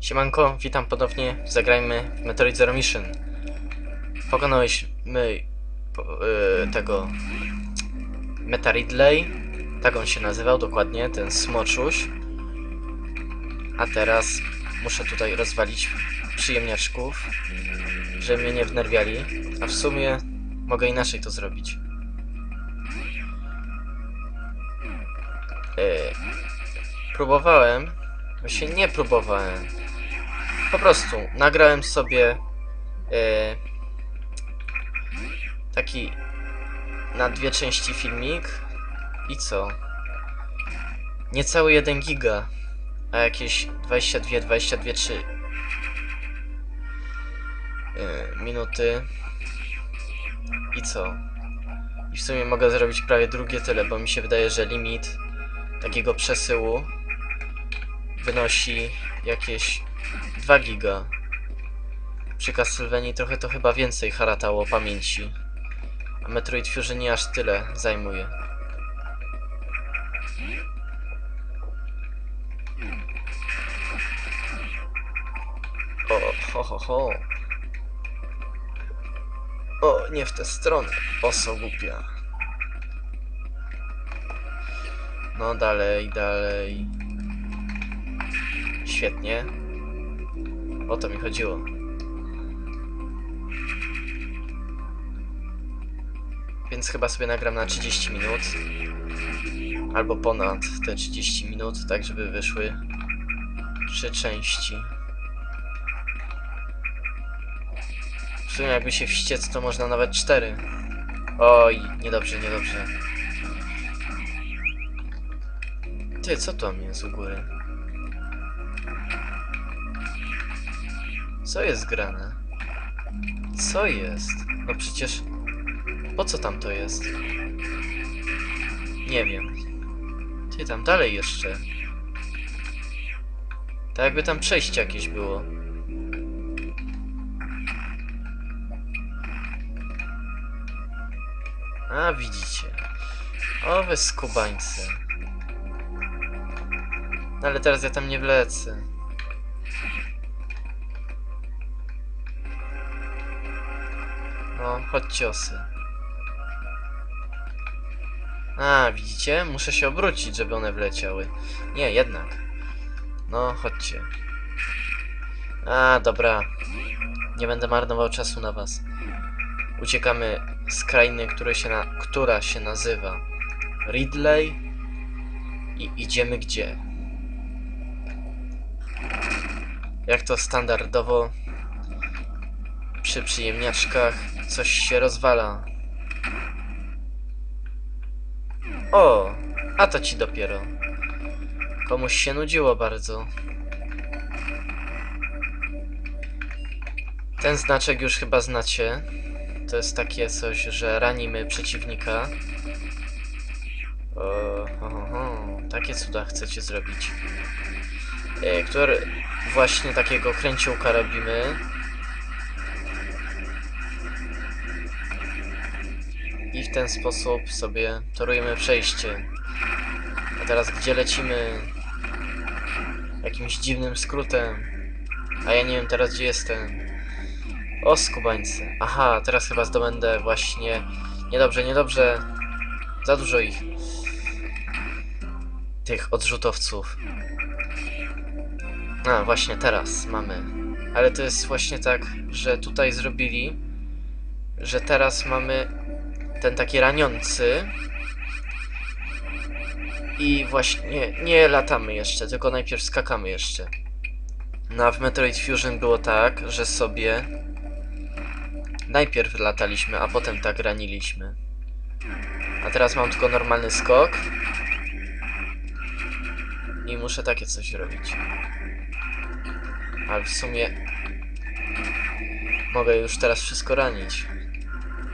Siemanko, witam ponownie. Zagrajmy w Metroid Zero Mission. Pokonaliśmy po, y, tego Meta Ridley. Tak on się nazywał dokładnie, ten smoczuś. A teraz muszę tutaj rozwalić przyjemniaczków, żeby mnie nie wnerwiali. A w sumie mogę inaczej to zrobić. Y, próbowałem, właśnie nie próbowałem. Po prostu nagrałem sobie e, taki na dwie części filmik i co? Niecały 1 giga, a jakieś 22, 22, 3 e, minuty. I co? I w sumie mogę zrobić prawie drugie tyle, bo mi się wydaje, że limit takiego przesyłu wynosi jakieś 2 giga. Przy Castlevanii trochę to chyba więcej haratało pamięci. A Metroid Fusion nie aż tyle zajmuje. O, ho, ho, ho. O, nie w tę stronę. Oso głupia. No dalej, dalej. Świetnie. O to mi chodziło. Więc chyba sobie nagram na 30 minut. Albo ponad te 30 minut, tak żeby wyszły trzy części. W sumie jakby się wściec, to można nawet cztery. Oj, niedobrze, niedobrze. Ty, co to jest u góry? Co jest grane? Co jest? No przecież... Po co tam to jest? Nie wiem. Ty, tam dalej jeszcze. Tak jakby tam przejście jakieś było. A, widzicie. O, wy skubańcy. No ale teraz ja tam nie wlecę. No, chodźcie osy. A, widzicie? Muszę się obrócić, żeby one wleciały. Nie, jednak. No, chodźcie. A, dobra. Nie będę marnował czasu na was. Uciekamy z krainy, się na, która się nazywa Ridley i idziemy gdzie? Jak to standardowo przy przyjemniaczkach coś się rozwala. O, a to ci dopiero. Komuś się nudziło bardzo. Ten znaczek już chyba znacie. To jest takie coś, że ranimy przeciwnika. O, ho, ho, ho. Takie cuda chcecie zrobić. E, który właśnie takiego kręciołka robimy. I w ten sposób sobie torujemy przejście. A teraz gdzie lecimy? Jakimś dziwnym skrótem. A ja nie wiem teraz gdzie jestem. O skubańcy. Aha, teraz chyba zdobędę właśnie... Niedobrze, niedobrze. Za dużo ich. Tych odrzutowców. A, właśnie teraz mamy. Ale to jest właśnie tak, że tutaj zrobili, że teraz mamy ten taki raniący. I właśnie nie latamy jeszcze, tylko najpierw skakamy jeszcze. No w Metroid Fusion było tak, że sobie najpierw lataliśmy, a potem tak raniliśmy. A teraz mam tylko normalny skok. I muszę takie coś robić. Ale w sumie mogę już teraz wszystko ranić.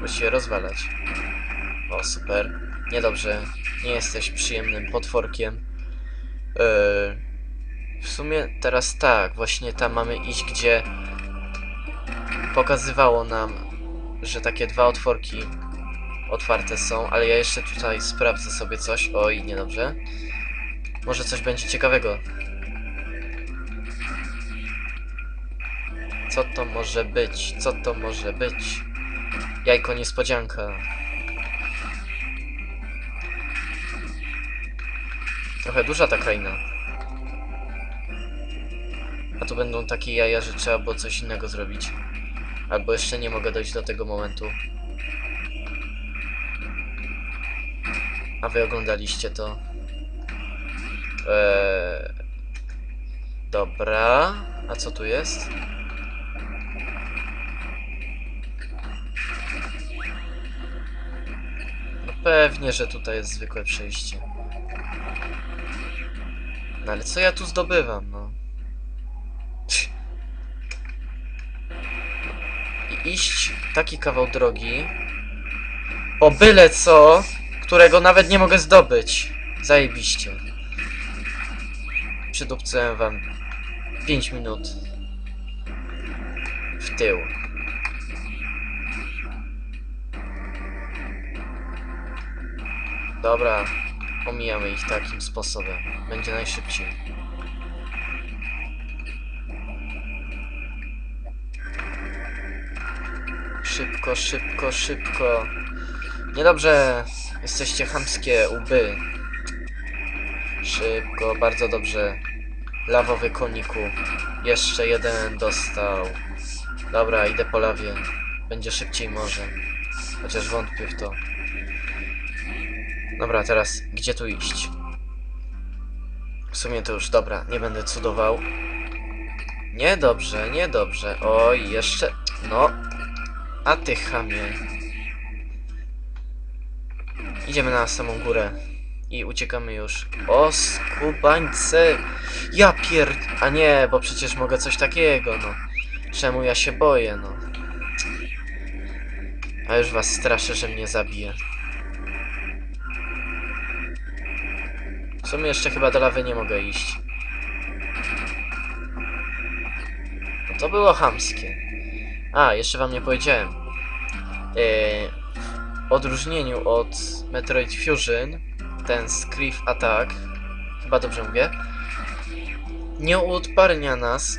Właściwie rozwalać. O, super. Niedobrze. Nie jesteś przyjemnym potworkiem. Yy, w sumie teraz tak, właśnie tam mamy iść, gdzie pokazywało nam, że takie dwa otworki otwarte są, ale ja jeszcze tutaj sprawdzę sobie coś. Oj, niedobrze. Może coś będzie ciekawego. Co to może być? Co to może być? Jajko niespodzianka. Trochę duża ta kraina. A tu będą takie jaja, że trzeba było coś innego zrobić. Albo jeszcze nie mogę dojść do tego momentu. A wy oglądaliście to. Eee... Dobra. A co tu jest? Pewnie, że tutaj jest zwykłe przejście. No ale co ja tu zdobywam, no? I iść taki kawał drogi o byle co, którego nawet nie mogę zdobyć. Zajebiście. Przydupcyłem wam 5 minut w tył. Dobra, omijamy ich takim sposobem. Będzie najszybciej. Szybko, szybko, szybko. Niedobrze. Jesteście chamskie łby. Szybko, bardzo dobrze. Lawowy koniku. Jeszcze jeden dostał. Dobra, idę po lawie. Będzie szybciej może. Chociaż wątpię w to. Dobra, teraz gdzie tu iść? W sumie to już dobra, nie będę cudował. Niedobrze, niedobrze. Oj, jeszcze. No. A ty chamie. Idziemy na samą górę. I uciekamy już. O, skubańce! Ja pier... A nie, bo przecież mogę coś takiego, no. Czemu ja się boję, no. A już was straszę, że mnie zabije. Sumie jeszcze chyba do lawy nie mogę iść. No to było chamskie. A, jeszcze wam nie powiedziałem. Yy, w odróżnieniu od Metroid Fusion, ten Screef Attack, chyba dobrze mówię, nie uodparnia nas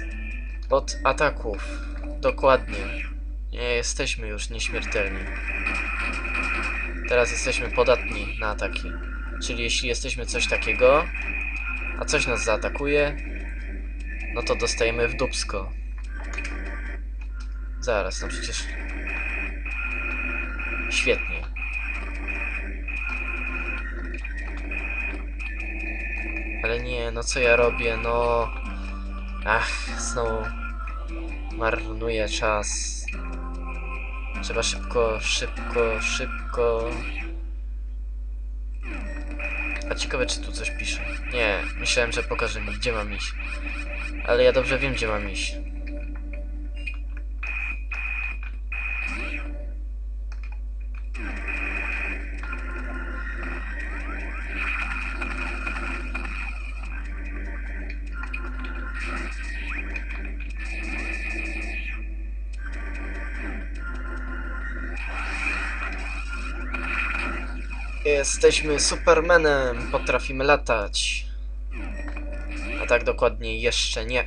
od ataków. Dokładnie. Nie jesteśmy już nieśmiertelni. Teraz jesteśmy podatni na ataki. Czyli jeśli jesteśmy coś takiego, a coś nas zaatakuje, no to dostajemy w dupsko. Zaraz, no przecież... Świetnie. Ale nie, no co ja robię, no... Ach, znowu marnuję czas. Trzeba szybko, szybko, szybko... A ciekawe, czy tu coś pisze. Nie, myślałem, że pokaże mi, gdzie mam iść. Ale ja dobrze wiem, gdzie mam iść. Jesteśmy Supermanem, potrafimy latać. A tak dokładnie jeszcze nie.